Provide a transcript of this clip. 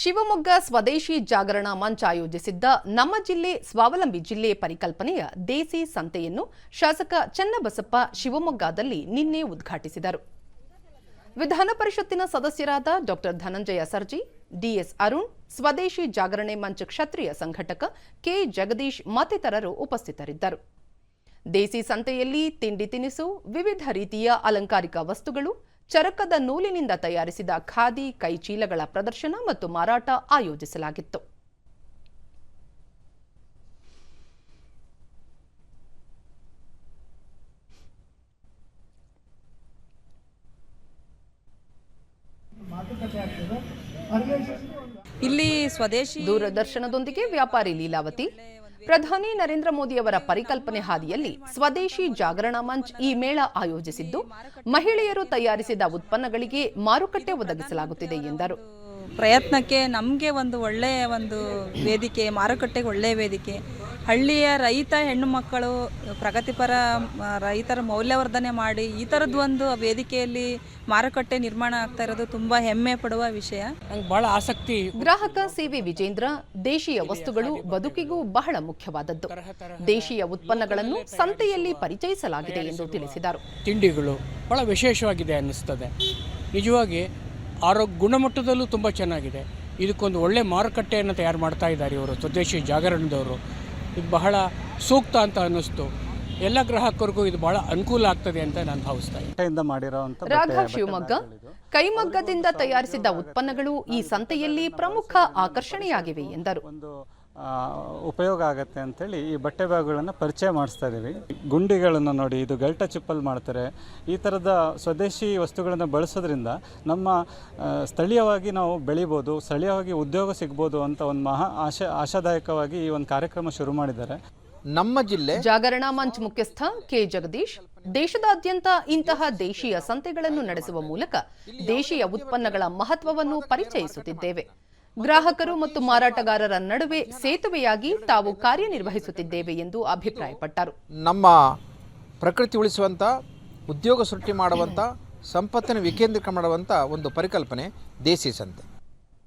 ಶಿವಮೊಗ್ಗ ಸ್ವದೇಶಿ ಜಾಗರಣ ಮಂಚ ಆಯೋಜಿಸಿದ್ದ ನಮ್ಮ ಜಿಲ್ಲೆ ಸ್ವಾವಲಂಬಿ ಜಿಲ್ಲೆ ಪರಿಕಲ್ಪನೆಯ ದೇಸಿ ಸಂತೆಯನ್ನು ಶಾಸಕ ಚನ್ನಬಸಪ್ಪ ಶಿವಮೊಗ್ಗದಲ್ಲಿ ನಿನ್ನೆ ಉದ್ಘಾಟಿಸಿದರು. ವಿಧಾನ ಪರಿಷತ್ತಿನ ಸದಸ್ಯರಾದ ಡಾಕ್ಟರ್ ಧನಂಜಯ ಸರ್ಜಿ, ಡಿಎಸ್ ಅರುಣ್, ಸ್ವದೇಶಿ ಜಾಗರಣೆ ಮಂಚ ಕ್ಷತ್ರಿಯ ಸಂಘಟಕ ಕೆ ಜಗದೀಶ್ ಮತ್ತಿತರರು ಉಪಸ್ಥಿತರಿದ್ದರು. ದೇಸಿ ಸಂತೆಯಲ್ಲಿ ತಿಂಡಿ ತಿನಿಸು, ವಿವಿಧ ರೀತಿಯ ಅಲಂಕಾರಿಕ ವಸ್ತುಗಳು ಚರಕದ ನೂಲಿನಿಂದ ತಯಾರಿಸಿದ ಖಾದಿ ಕೈಚೀಲಗಳ ಪ್ರದರ್ಶನ ಮತ್ತು ಮಾರಾಟ ಆಯೋಜಿಸಲಾಗಿತ್ತು. ಇಲ್ಲಿ ಸ್ವದೇಶಿ ದೂರದರ್ಶನದೊಂದಿಗೆ ವ್ಯಾಪಾರಿ ಲೀಲಾವತಿ ಪ್ರಧಾನಿ ನರೇಂದ್ರ ಮೋದಿಯವರ ಪರಿಕಲ್ಪನೆ ಹಾದಿಯಲ್ಲಿ ಸ್ವದೇಶಿ ಜಾಗರಣ ಮಂಚ್ ಈ ಮೇಳ ಆಯೋಜಿಸಿದ್ದು, ಮಹಿಳೆಯರು ತಯಾರಿಸಿದ ಉತ್ಪನ್ನಗಳಿಗೆ ಮಾರುಕಟ್ಟೆ ಒದಗಿಸಲಾಗುತ್ತಿದೆ ಎಂದರು. ಪ್ರಯತ್ನಕ್ಕೆ ನಮಗೆ ಒಂದು ಒಳ್ಳೆಯ ಒಂದು ವೇದಿಕೆ, ಮಾರುಕಟ್ಟೆಗೆ ಒಳ್ಳೆಯ ವೇದಿಕೆ. ಹಳ್ಳಿಯ ರೈತ ಹೆಣ್ಣು ಮಕ್ಕಳು ಪ್ರಗತಿಪರ ರೈತರ ಮೌಲ್ಯವರ್ಧನೆ ಮಾಡಿ ಈ ಥರದ್ದು ಒಂದು ವೇದಿಕೆಯಲ್ಲಿ ಮಾರುಕಟ್ಟೆ ನಿರ್ಮಾಣ ಆಗ್ತಾ ಇರೋದು ತುಂಬ ಹೆಮ್ಮೆ ಪಡುವ ವಿಷಯ. ಬಹಳ ಆಸಕ್ತಿ. ಗ್ರಾಹಕ ಸಿವಿ ವಿಜೇಂದ್ರ ದೇಶೀಯ ವಸ್ತುಗಳು ಬದುಕಿಗೂ ಬಹಳ ಮುಖ್ಯವಾದದ್ದು. ದೇಶೀಯ ಉತ್ಪನ್ನಗಳನ್ನು ಸಂತೆಯಲ್ಲಿ ಪರಿಚಯಿಸಲಾಗಿದೆ ಎಂದು ತಿಳಿಸಿದರು. ತಿಂಡಿಗಳು ಬಹಳ ವಿಶೇಷವಾಗಿದೆ ಅನ್ನಿಸ್ತದೆ. ನಿಜವಾಗಿ ಆರೋಗ್ಯ ಗುಣಮಟ್ಟದಲ್ಲೂ ತುಂಬ ಚೆನ್ನಾಗಿದೆ. ಇದಕ್ಕೊಂದು ಒಳ್ಳೆ ಮಾರುಕಟ್ಟೆಯನ್ನು ತಯಾರು ಮಾಡ್ತಾ ಇದ್ದಾರೆ ಇವರು ಸ್ವದೇಶಿ ಜಾಗರಣದವರು. ಇದು ಬಹಳ ಸೂಕ್ತ ಅಂತ ಅನ್ನಿಸ್ತು. ಎಲ್ಲ ಗ್ರಾಹಕರಿಗೂ ಇದು ಬಹಳ ಅನುಕೂಲ ಆಗ್ತದೆ ಅಂತ ನಾನು ಭಾವಿಸ್ತಾ ಇದ್ದೀನಿ. ರಾಘವ್ ಶಿವಮೊಗ್ಗ ಕೈಮಗ್ಗದಿಂದ ತಯಾರಿಸಿದ ಉತ್ಪನ್ನಗಳು ಈ ಸಂತೆಯಲ್ಲಿ ಪ್ರಮುಖ ಆಕರ್ಷಣೆಯಾಗಿವೆ ಎಂದರು. ಉಪಯೋಗ ಆಗುತ್ತೆ ಅಂಥೇಳಿ ಈ ಬಟ್ಟೆ ಬ್ಯಾಗ್ಗಳನ್ನು ಪರಿಚಯ ಮಾಡಿಸ್ತಾ ಇದ್ದೀವಿ ಗುಂಡಿಗಳನ್ನು ನೋಡಿ ಇದು ಗಲ್ಟ ಚಿಪ್ಪಲ್ಲಿ ಮಾಡ್ತಾರೆ. ಈ ಥರದ ಸ್ವದೇಶಿ ವಸ್ತುಗಳನ್ನು ಬಳಸೋದ್ರಿಂದ ನಮ್ಮ ಸ್ಥಳೀಯವಾಗಿ ನಾವು ಬೆಳಿಬೋದು ಸ್ಥಳೀಯವಾಗಿ ಉದ್ಯೋಗ ಸಿಗ್ಬೋದು ಅಂತ ಒಂದು ಮಹಾ ಆಶಾ ಆಶಾದಾಯಕವಾಗಿ ಈ ಒಂದು ಕಾರ್ಯಕ್ರಮ ಶುರು ಮಾಡಿದ್ದಾರೆ. ನಮ್ಮ ಜಿಲ್ಲೆ ಜಾಗರಣ ಮಂಚ್ ಮುಖ್ಯಸ್ಥ ಕೆ ಜಗದೀಶ್ ದೇಶದಾದ್ಯಂತ ಇಂತಹ ದೇಶೀಯ ಸಂತೆಗಳನ್ನು ನಡೆಸುವ ಮೂಲಕ ದೇಶೀಯ ಉತ್ಪನ್ನಗಳ ಮಹತ್ವವನ್ನು ಪರಿಚಯಿಸುತ್ತಿದ್ದೇವೆ. ಗ್ರಾಹಕರು ಮತ್ತು ಮಾರಾಟಗಾರರ ನಡುವೆ ಸೇತುವೆಯಾಗಿ ತಾವು ಕಾರ್ಯನಿರ್ವಹಿಸುತ್ತಿದ್ದೇವೆ ಎಂದು ಅಭಿಪ್ರಾಯಪಟ್ಟರು. ನಮ್ಮ ಪ್ರಕೃತಿ ಉಳಿಸುವಂಥ ಉದ್ಯೋಗ ಸೃಷ್ಟಿ ಮಾಡುವಂಥ ಸಂಪತ್ತಿನ ವಿಕೇಂದ್ರೀಕರಣ ಮಾಡುವಂಥ ಒಂದು ಪರಿಕಲ್ಪನೆ ದೇಸಿ ಸಂತೆ.